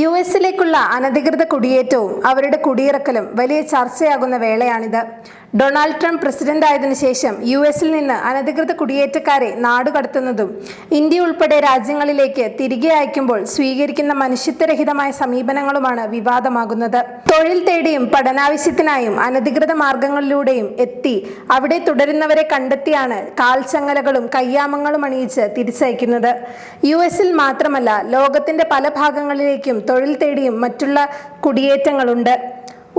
U എസിലേക്കുള്ള അനധികൃത കുടിയേറ്റവും അവരുടെ കുടിയിറക്കലും വലിയ ചർച്ചയാകുന്ന വേളയാണിത്. ഡൊണാൾഡ് ട്രംപ് പ്രസിഡന്റ് ആയതിനു ശേഷം യു എസിൽ നിന്ന് അനധികൃത കുടിയേറ്റക്കാരെ നാടുകടത്തുന്നതും ഇന്ത്യ ഉൾപ്പെടെ രാജ്യങ്ങളിലേക്ക് തിരികെ അയക്കുമ്പോൾ സ്വീകരിക്കുന്ന മനുഷ്യത്വരഹിതമായ സമീപനങ്ങളുമാണ് വിവാദമാകുന്നത്. തൊഴിൽ തേടിയും പഠനാവശ്യത്തിനായും അനധികൃത മാർഗങ്ങളിലൂടെയും എത്തി അവിടെ തുടരുന്നവരെ കണ്ടെത്തിയാണ് കാൽച്ചങ്ങലകളും കയ്യാമങ്ങളും അണിയിച്ച് തിരിച്ചയക്കുന്നത്. യു എസിൽ മാത്രമല്ല ലോകത്തിന്റെ പല ഭാഗങ്ങളിലേക്കും തൊഴിൽ തേടിയും മറ്റുള്ള കുടിയേറ്റങ്ങളുണ്ട്.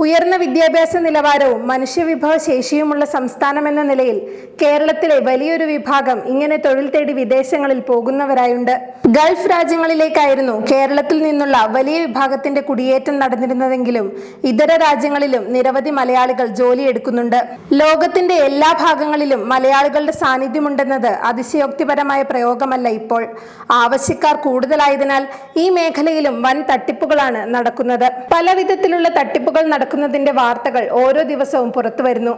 ഉയർന്ന വിദ്യാഭ്യാസ നിലവാരവും മനുഷ്യവിഭവ ശേഷിയുമുള്ള സംസ്ഥാനമെന്ന നിലയിൽ കേരളത്തിലെ വലിയൊരു വിഭാഗം ഇങ്ങനെ തൊഴിൽ തേടി വിദേശങ്ങളിൽ പോകുന്നവരായുണ്ട്. ഗൾഫ് രാജ്യങ്ങളിലേക്കായിരുന്നു കേരളത്തിൽ നിന്നുള്ള വലിയ വിഭാഗത്തിന്റെ കുടിയേറ്റം നടന്നിരുന്നതെങ്കിലും ഇതര രാജ്യങ്ങളിലും നിരവധി മലയാളികൾ ജോലിയെടുക്കുന്നുണ്ട്. ലോകത്തിന്റെ എല്ലാ ഭാഗങ്ങളിലും മലയാളികളുടെ സാന്നിധ്യമുണ്ടെന്നത് അതിശയോക്തിപരമായ പ്രയോഗമല്ല ഇപ്പോൾ. ആവശ്യക്കാർ കൂടുതലായതിനാൽ ഈ മേഖലയിലും വൻ തട്ടിപ്പുകളാണ് നടക്കുന്നത്. പല തട്ടിപ്പുകൾ നടക്കുന്നതിന്റെ വാർത്തകൾ ഓരോ ദിവസവും പുറത്തുവരുന്നു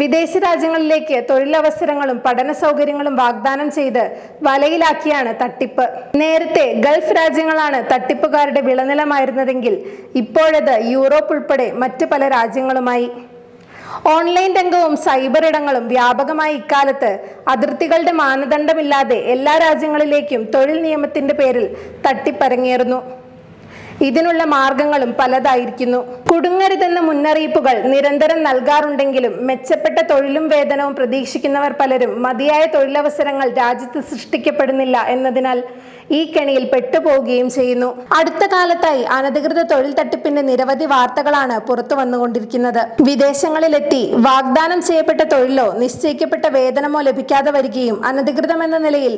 വിദേശ രാജ്യങ്ങളിലേക്ക് തൊഴിലവസരങ്ങളും പഠന സൗകര്യങ്ങളും വാഗ്ദാനം ചെയ്ത് വലയിലാക്കിയാണ് തട്ടിപ്പ്. നേരത്തെ ഗൾഫ് രാജ്യങ്ങളാണ് തട്ടിപ്പുകാരുടെ വിളനിലമായിരുന്നതെങ്കിൽ ഇപ്പോഴത് യൂറോപ്പ് ഉൾപ്പെടെ മറ്റ് പല രാജ്യങ്ങളുമായി. ഓൺലൈൻ രംഗവും സൈബർ ഇടങ്ങളും വ്യാപകമായ ഇക്കാലത്ത് അതിർത്തികളുടെ മാനദണ്ഡമില്ലാതെ എല്ലാ രാജ്യങ്ങളിലേക്കും തൊഴിൽ നിയമത്തിന്റെ പേരിൽ തട്ടിപ്പരങ്ങേറുന്നു. ഇതിനുള്ള മാർഗങ്ങളും പലതായിരിക്കുന്നു. കുടുങ്ങരുതെന്ന മുന്നറിയിപ്പുകൾ നിരന്തരം നൽകാറുണ്ടെങ്കിലും മെച്ചപ്പെട്ട തൊഴിലും വേതനവും പ്രതീക്ഷിക്കുന്നവർ പലരും മതിയായ തൊഴിലവസരങ്ങൾ രാജ്യത്ത് സൃഷ്ടിക്കപ്പെടുന്നില്ല എന്നതിനാൽ ഈ കെണിയിൽ പെട്ടുപോവുകയും ചെയ്യുന്നു. അടുത്ത കാലത്തായി അനധികൃത തൊഴിൽ തട്ടിപ്പിന്റെ നിരവധി വാർത്തകളാണ് പുറത്തു വന്നുകൊണ്ടിരിക്കുന്നത്. വിദേശങ്ങളിലെത്തി വാഗ്ദാനം ചെയ്യപ്പെട്ട തൊഴിലോ നിശ്ചയിക്കപ്പെട്ട വേതനമോ ലഭിക്കാതെ വരികയും അനധികൃതമെന്ന നിലയിൽ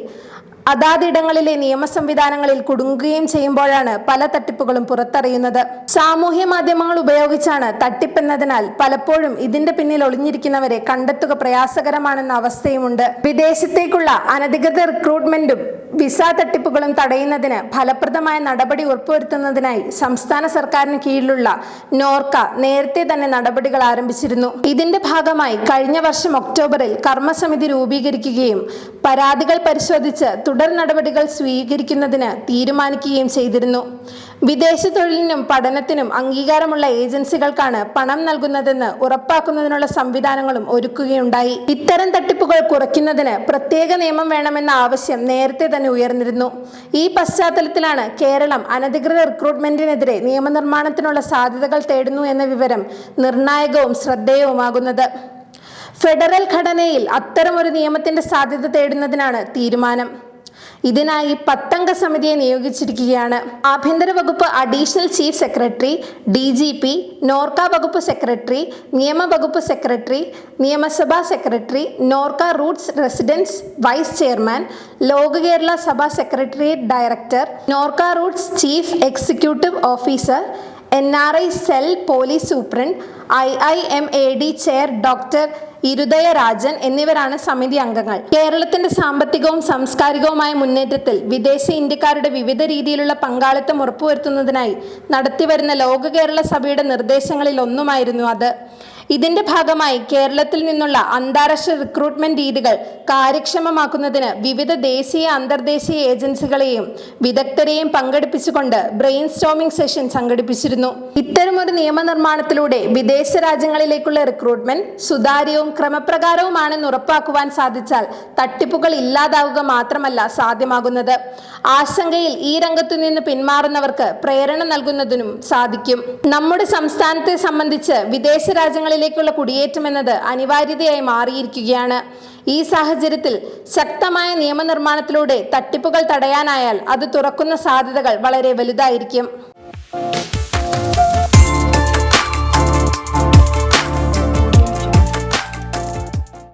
അതാതിടങ്ങളിലെ നിയമ സംവിധാനങ്ങളിൽ കുടുങ്ങുകയും ചെയ്യുമ്പോഴാണ് പല തട്ടിപ്പുകളും പുറത്തറിയുന്നത്. സാമൂഹ്യ മാധ്യമങ്ങൾ ഉപയോഗിച്ചാണ് തട്ടിപ്പെന്നതിനാൽ പലപ്പോഴും ഇതിന്റെ പിന്നിൽ ഒളിഞ്ഞിരിക്കുന്നവരെ കണ്ടെത്തുക പ്രയാസകരമാണെന്ന അവസ്ഥയുമുണ്ട്. വിദേശത്തേക്കുള്ള അനധികൃത റിക്രൂട്ട്മെന്റും വിസ തട്ടിപ്പുകളും തടയുന്നതിന് ഫലപ്രദമായ നടപടി ഉറപ്പുവരുത്തുന്നതിനായി സംസ്ഥാന സർക്കാരിന് കീഴിലുള്ള നോർക്ക നേരത്തെ തന്നെ നടപടികൾ ആരംഭിച്ചിരുന്നു. ഇതിന്റെ ഭാഗമായി കഴിഞ്ഞ വർഷം ഒക്ടോബറിൽ കർമ്മസമിതി രൂപീകരിക്കുകയും പരാതികൾ പരിശോധിച്ച് തുടർ നടപടികൾ സ്വീകരിക്കുന്നതിന് തീരുമാനിക്കുകയും ചെയ്തിരുന്നു. വിദേശ തൊഴിലിനും പഠനത്തിനും അംഗീകാരമുള്ള ഏജൻസികൾക്കാണ് പണം നൽകുന്നതെന്ന് ഉറപ്പാക്കുന്നതിനുള്ള സംവിധാനങ്ങളും ഒരുക്കുകയുണ്ടായി. ഇത്തരം തട്ടിപ്പുകൾ കുറയ്ക്കുന്നതിന് പ്രത്യേക നിയമം വേണമെന്ന ആവശ്യം നേരത്തെ തന്നെ ഉയർന്നിരുന്നു. ഈ പശ്ചാത്തലത്തിലാണ് കേരളം അനധികൃത റിക്രൂട്ട്മെന്റിനെതിരെ നിയമനിർമ്മാണത്തിനുള്ള സാധ്യതകൾ തേടുന്നു എന്ന വിവരം നിർണായകവും ശ്രദ്ധേയവുമാകുന്നത്. ഫെഡറൽ ഘടനയിൽ അത്തരമൊരു നിയമത്തിന്റെ സാധ്യത തേടുന്നതിനാണ് തീരുമാനം. ഇതിനായി പത്തംഗ സമിതിയെ നിയോഗിച്ചിരിക്കുകയാണ്. ആഭ്യന്തര വകുപ്പ് additional chief secretary D G P Norka വകുപ്പ് സെക്രട്ടറി നിയമ വകുപ്പ് സെക്രട്ടറി നിയമസഭാ secretary Norka roots residents vice chairman Loka Kerala Sabha secretariat director Norka roots chief executive officer N R I cell police superintendent I I M A D chair doctor Irudaya Rajan എന്നിവരാണ് സമിതി അംഗങ്ങൾ. കേരളത്തിന്റെ സാമ്പത്തികവും സാംസ്കാരികവുമായ മുന്നേറ്റത്തിൽ വിദേശ ഇന്ത്യക്കാരുടെ വിവിധ രീതിയിലുള്ള പങ്കാളിത്തം ഉറപ്പുവരുത്തുന്നതിനായി നടത്തിവരുന്ന ലോക കേരള സഭയുടെ നിർദ്ദേശങ്ങളിൽ ഒന്നുമായിരുന്നു അത്. ഇതിന്റെ ഭാഗമായി കേരളത്തിൽ നിന്നുള്ള അന്താരാഷ്ട്ര റിക്രൂട്ട്മെന്റ് രീതികൾ കാര്യക്ഷമമാക്കുന്നതിന് വിവിധ ദേശീയ അന്തർദേശീയ ഏജൻസികളെയും വിദഗ്ധരെയും പങ്കെടുപ്പിച്ചുകൊണ്ട് ബ്രെയിൻ സ്റ്റോമിംഗ് സെഷൻ സംഘടിപ്പിച്ചിരുന്നു ഇത്തരമൊരു നിയമനിർമ്മാണത്തിലൂടെ വിദേശ രാജ്യങ്ങളിലേക്കുള്ള റിക്രൂട്ട്മെന്റ് സുതാര്യവും ക്രമപ്രകാരവുമാണെന്ന് ഉറപ്പാക്കുവാൻ സാധിച്ചാൽ തട്ടിപ്പുകൾ ഇല്ലാതാവുക മാത്രമല്ല സാധ്യമാകുന്നത്. ആശങ്കയിൽ ഈ രംഗത്തു നിന്ന് പിന്മാറുന്നവർക്ക് പ്രേരണ നൽകുന്നതിനും സാധിക്കും. നമ്മുടെ സംസ്ഥാനത്തെ സംബന്ധിച്ച് വിദേശ രാജ്യങ്ങളിലേക്കുള്ള കുടിയേറ്റം എന്നത് അനിവാര്യതയായി മാറിയിരിക്കുകയാണ്. ഈ സാഹചര്യത്തിൽ ശക്തമായ നിയമനിർമ്മാണത്തിലൂടെ തട്ടിപ്പുകൾ തടയാനായാൽ അത് തുറക്കുന്ന സാധ്യതകൾ വളരെ വലുതായിരിക്കും.